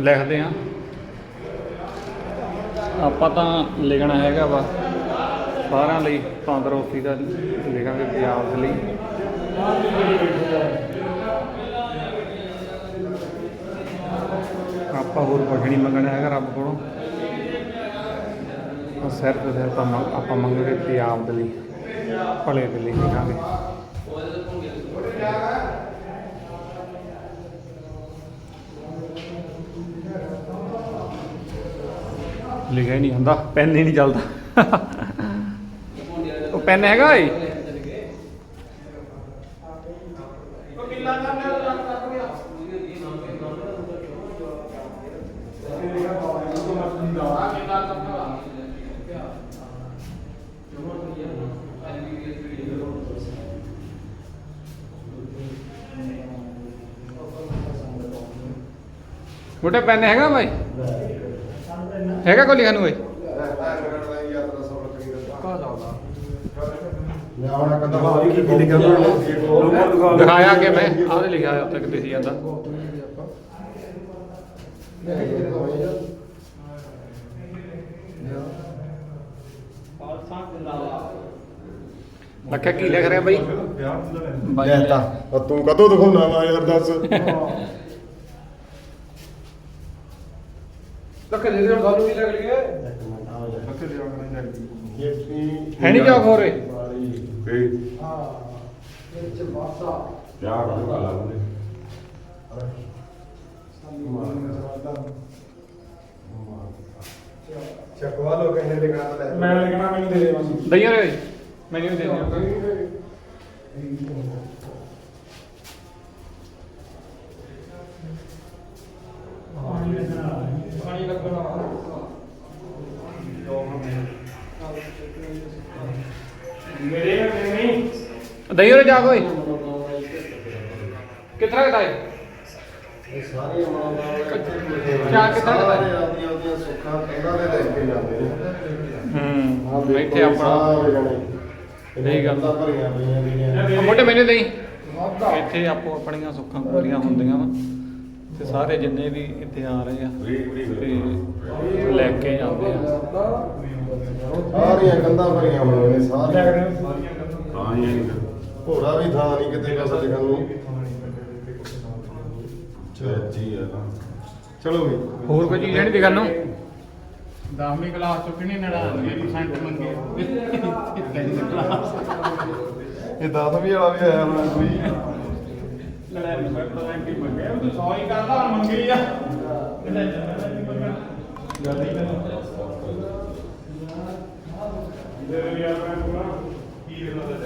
ਲਿਖਦੇ ਹਾਂ ਆਪਾਂ ਤਾਂ ਲਿਖਣਾ ਹੈਗਾ ਵਾ। ਸਾਰਿਆਂ ਲਈ ਤੰਦਰੁਸਤੀ ਦਾ ਲਿਖਾਂਗੇ ਪੰਜਾਬ ਦੇ ਲਈ। ਆਪਾਂ ਹੋਰ ਕੁਝ ਨਹੀਂ ਮੰਗਣਾ ਹੈਗਾ ਰੱਬ ਕੋਲੋਂ। ਸਿਰ ਤੇ ਸਿਰ ਆਪਾਂ ਮੰਗ- ਆਪਾਂ ਮੰਗਾਂਗੇ ਪੰਜਾਬ ਦੇ ਲਈ। ਭਲੇ ਦੇ ਲਈ ਲਿਖਾਂਗੇ। ਲਿਖਿਆ ਹੀ ਨਹੀਂ ਹੁੰਦਾ ਪੈਨ ਹੀ ਨਹੀਂ ਚੱਲਦਾ। ਉਹ ਪੈਨ ਹੈਗਾ ਏ ਮੋਟੇ ਪੈਨ ਹੈਗਾ ਭਾਈ ਹੈਗਾ ਕੋਈ ਲਿਖਣ ਨੂੰ ਓਏ ਲਿਆਉਣਾ ਕਹਿੰਦਾ ਹਾਂ ਕੀ ਕੀ ਲਿਖਿਆ ਲੋਕਾਂ ਦਿਖਾ ਦਿਖਾਇਆ ਕਿ ਮੈਂ? ਆਹ ਲਿਖਿਆ ਹੋਇਆ ਉੱਤੇ ਕਿਤੇ ਸੀ ਜਾਂਦਾ। ਲੱਖਾ ਕੀ ਲਿਖ ਰਿਹਾ ਬਾਈ? ਉਹ ਤੂੰ ਕਦੋਂ ਦਿਖਾਉਣਾ ਵਾ ਯਾਰ ਦੱਸ। ਲੱਖੇ ਦੇ ਦੇ ਸਾਨੂੰ ਵੀ ਲੱਗ ਲਈਏ ਹੈ ਨਹੀਂ ਚੌਕ ਹੋ ਰਹੇ ਚੱਕਵਾ ਲੋ ਕਹਿੰਦੇ ਲਿਖਣਾ ਤਾਂ ਲੈ ਮੈਂ ਲਿਖਣਾ ਮੈਨੂੰ ਦੇ ਦੇ ਬਸ ਦਈਓ ਰੇ ਮੈਨੂੰ ਦੇ ਦਿਓ। ਮੇਰੇ ਨਹੀਂ। ਜਾ ਕੋਈ ਕਿੱਥਾ ਕਟਾਏ ਇਹ ਸਾਰੇ ਮਾਂ ਬਾਪ ਕਿਆ ਕਿੱਦਾਂ ਦਾ? ਸਾਰੇ ਆਪਦੀਆਂ ਆਪਦੀਆਂ ਸੁੱਖਾਂ ਕਹਿੰਦਾ ਦੇ ਲੈ ਕੇ ਜਾਂਦੇ ਨੇ। ਹੂੰ ਇੱਥੇ ਆਪਣਾ ਸਹੀ ਗੱਲ। ਤਾਂ ਭਰੀਆਂ ਪਈਆਂ ਦੀਆਂ ਆ ਮੋਟੇ ਮੈਨੂੰ ਦੇਈ ਇੱਥੇ ਆਪੋ ਆਪਣੀਆਂ ਸੁੱਖਾਂ ਪੂਰੀਆਂ ਹੁੰਦੀਆਂ ਵਾ। ਤੇ ਸਾਰੇ ਜਿੰਨੇ ਵੀ ਇੱਥੇ ਆ ਰਹੇ ਆ ਤੇ ਲੈ ਕੇ ਜਾਂਦੇ ਆ। ਸਾਰੀਆਂ ਕੰਧਾਂ ਭਰੀਆਂ ਹੋਈਆਂ ਨੇ ਸਾਰੀਆਂ। ਹਾਂ ਭੋਰਾ ਵੀ ਥਾਂ ਨਹੀਂ ਕਿਤੇ ਕਸ ਲਿਖਣ ਨੂੰ ਚਲੋ ਵੀ। ਹੋਰ ਕੋਈ ਚੀਜ਼ ਨਹੀਂ ਦਿਖਣ ਨੂੰ 10ਵੀਂ ਕਲਾਸ ਚੋਂ ਕਿਹਨੇ 99% ਮੰਗੇ। ਇਹ 10ਵੀਂ ਵਾਲਾ ਵੀ ਆਇਆ ਹੋਣਾ ਕੋਈ। ਲੜਾਈ ਨਹੀਂ ਪਤਾ ਕੀ ਮੰਗਿਆ ਉਹ ਤਾਂ 100 ਹੀ। ਕਰਦਾ ਮੰਗੀ ਆ ਗੱਲ ਹੀ ਨਹੀਂ ਦੇ ਦੇ ਯਾਰ ਮੈਂ ਪੂਰਾ ਕੀ ਲਿਖਦਾ